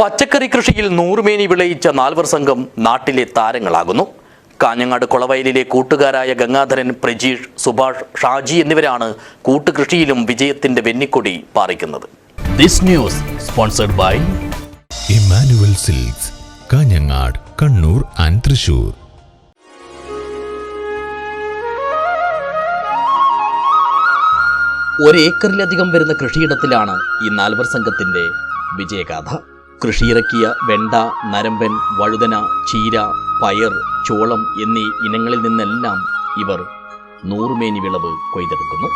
പച്ചക്കറി കൃഷിയിൽ നൂറുമേനി വിളയിച്ച നാൽവർ സംഘം നാട്ടിലെ താരങ്ങളാകുന്നു. കാഞ്ഞങ്ങാട് കൊളവയലിലെ കൂട്ടുകാരായ ഗംഗാധരൻ പ്രജീഷ് സുഭാഷ് ഷാജി എന്നിവരാണ് കൂട്ടുകൃഷിയിലും വിജയത്തിന്റെ വെന്നിക്കൊടി പാറിക്കുന്നത്. This news sponsored by Emmanuel silks Kanhangad Kannur and Thrissur. ഒരേക്കറിലധികം വരുന്ന കൃഷിയിടത്തിലാണ് ഈ നാൽവർ സംഘത്തിന്റെ വിജയഗാഥ. കൃഷിയിറക്കിയ വെണ്ട നരമ്പൻ വഴുതന ചീര പയർ ചോളം എന്നീ ഇനങ്ങളിൽ നിന്നെല്ലാം ഇവർ നൂറുമേനി വിളവ് കൊയ്തെടുക്കുന്നു.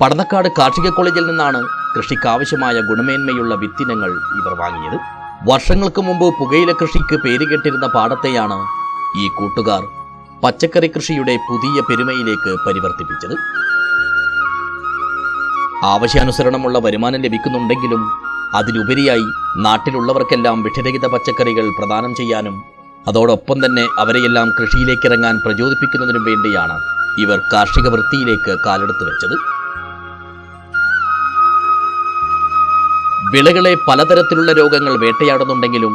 പടന്നക്കാട് കാർഷിക കോളേജിൽ നിന്നാണ് കൃഷിക്കാവശ്യമായ ഗുണമേന്മയുള്ള വിത്തിനങ്ങൾ ഇവർ വാങ്ങിയത്. വർഷങ്ങൾക്ക് മുമ്പ് പുകയില കൃഷിക്ക് പേരുകെട്ടിരുന്ന പാടത്തെയാണ് ഈ കൂട്ടുകാർ പച്ചക്കറി കൃഷിയുടെ പുതിയ പെരുമയിലേക്ക് പരിവർത്തിപ്പിച്ചത്. ആവശ്യാനുസരണമുള്ള വരുമാനം ലഭിക്കുന്നുണ്ടെങ്കിലും അതിലുപരിയായി നാട്ടിലുള്ളവർക്കെല്ലാം വിഷരഹിത പച്ചക്കറികൾ പ്രദാനം ചെയ്യാനും അതോടൊപ്പം തന്നെ അവരെയെല്ലാം കൃഷിയിലേക്ക് ഇറങ്ങാൻ പ്രചോദിപ്പിക്കുന്നതിനും വേണ്ടിയാണ് ഇവർ കാർഷിക വൃത്തിയിലേക്ക് കാലെടുത്തു വെച്ചത്. വിളകളെ പലതരത്തിലുള്ള രോഗങ്ങൾ വേട്ടയാടുന്നുണ്ടെങ്കിലും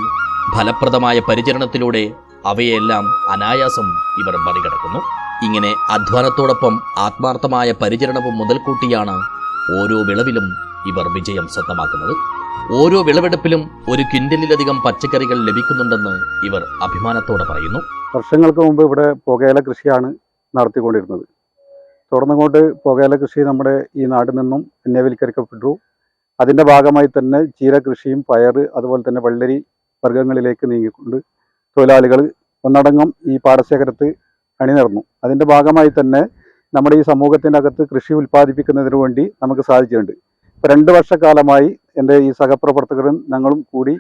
ഫലപ്രദമായ പരിചരണത്തിലൂടെ അവയെല്ലാം അനായാസം ഇവർ മറികടക്കുന്നു. ഇങ്ങനെ അധ്വാനത്തോടൊപ്പം ആത്മാർത്ഥമായ പരിചരണവും മുതൽക്കൂട്ടിയാണ് ഓരോ വിളവിലും ഇവർ വിജയം സ്വന്തമാക്കുന്നത്. ഓരോ വിളവെടുപ്പിലും ഒരു ക്വിന്റലിലധികം പച്ചക്കറികൾ ലഭിക്കുന്നുണ്ടെന്ന് ഇവർ അഭിമാനത്തോടെ പറയുന്നു. വർഷങ്ങൾക്ക് മുമ്പ് ഇവിടെ പുകയില കൃഷിയാണ് നടത്തിക്കൊണ്ടിരുന്നത്. തുടർന്നുകൊണ്ട് പുകയില കൃഷി നമ്മുടെ ഈ നാട്ടിൽ നിന്നും അന്യവൽക്കരിക്കപ്പെട്ടു. അതിന്റെ ഭാഗമായി തന്നെ ചീര കൃഷിയും പയർ അതുപോലെ തന്നെ വെള്ളരി വർഗങ്ങളിലേക്ക് നീങ്ങിക്കൊണ്ട് തൊഴിലാളികൾ ഒന്നടങ്കം ഈ പാടശേഖരത്ത് അണിനിരന്നു അതിന്റെ ഭാഗമായി തന്നെ നമ്മുടെ ഈ സമൂഹത്തിന്റെ അകത്ത് കൃഷി ഉൽപ്പാദിപ്പിക്കുന്നതിന് വേണ്ടി നമുക്ക് സാധിച്ചിട്ടുണ്ട്. ഇപ്പം രണ്ട് വർഷക്കാലമായി എന്റെ ഈ സഹപ്രവർത്തകരും ഞങ്ങളും കൂടി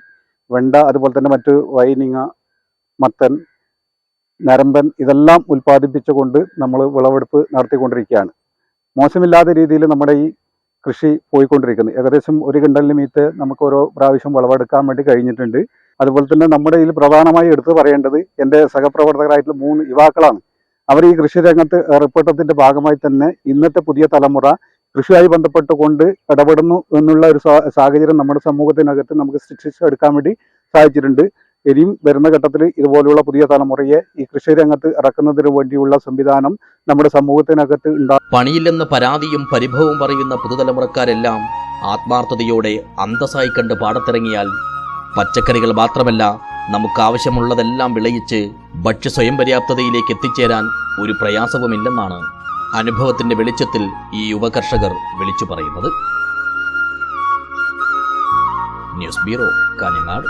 വെണ്ട അതുപോലെ തന്നെ മറ്റ് വൈനിങ്ങ മത്തൻ നരമ്പൻ ഇതെല്ലാം ഉൽപ്പാദിപ്പിച്ചുകൊണ്ട് നമ്മൾ വിളവെടുപ്പ് നടത്തിക്കൊണ്ടിരിക്കുകയാണ്. മോശമില്ലാത്ത രീതിയിൽ നമ്മുടെ ഈ കൃഷി പോയിക്കൊണ്ടിരിക്കുന്നത് ഏകദേശം ഒരു കിണ്ടലിന് മീത്ത് നമുക്ക് ഓരോ പ്രാവശ്യം വിളവെടുക്കാൻ വേണ്ടി കഴിഞ്ഞിട്ടുണ്ട്. അതുപോലെ തന്നെ നമ്മുടെ ഇതിൽ പ്രധാനമായി എടുത്തു പറയേണ്ടത് എന്റെ സഹപ്രവർത്തകരായിട്ടുള്ള മൂന്ന് യുവാക്കളാണ്. അവർ ഈ കൃഷി രംഗത്ത് റിപ്പോർട്ടത്തിന്റെ ഭാഗമായി തന്നെ ഇന്നത്തെ പുതിയ തലമുറ കൃഷിയുമായി ബന്ധപ്പെട്ടുകൊണ്ട് ഇടപെടുന്നു എന്നുള്ള ഒരു സാഹചര്യം നമ്മുടെ സമൂഹത്തിനകത്ത് നമുക്ക് സൃഷ്ടിച്ചെടുക്കാൻ വേണ്ടി സാധിച്ചിട്ടുണ്ട്. ഇനിയും വരുന്ന ഘട്ടത്തിൽ ഇതുപോലുള്ള പുതിയ തലമുറയെ ഈ കൃഷി രംഗത്ത് ഇറക്കുന്നതിന് വേണ്ടിയുള്ള സംവിധാനം നമ്മുടെ സമൂഹത്തിനകത്ത് ഉണ്ടാകും പണിയില്ലെന്ന പരാതിയും പരിഭവവും പറയുന്ന പുതുതലമുറക്കാരെല്ലാം ആത്മാർത്ഥതയോടെ അന്തസ്സായി കണ്ട് പാടത്തിറങ്ങിയാൽ പച്ചക്കറികൾ മാത്രമല്ല നമുക്കാവശ്യമുള്ളതെല്ലാം വിളയിച്ച് ഭക്ഷ്യ സ്വയം പര്യാപ്തതയിലേക്ക് എത്തിച്ചേരാൻ ഒരു പ്രയാസവുമില്ലെന്നാണ് അനുഭവത്തിന്റെ വെളിച്ചത്തിൽ ഈ യുവകർഷകർ വിളിച്ചു പറയുന്നത്. News bureau Kanhangad.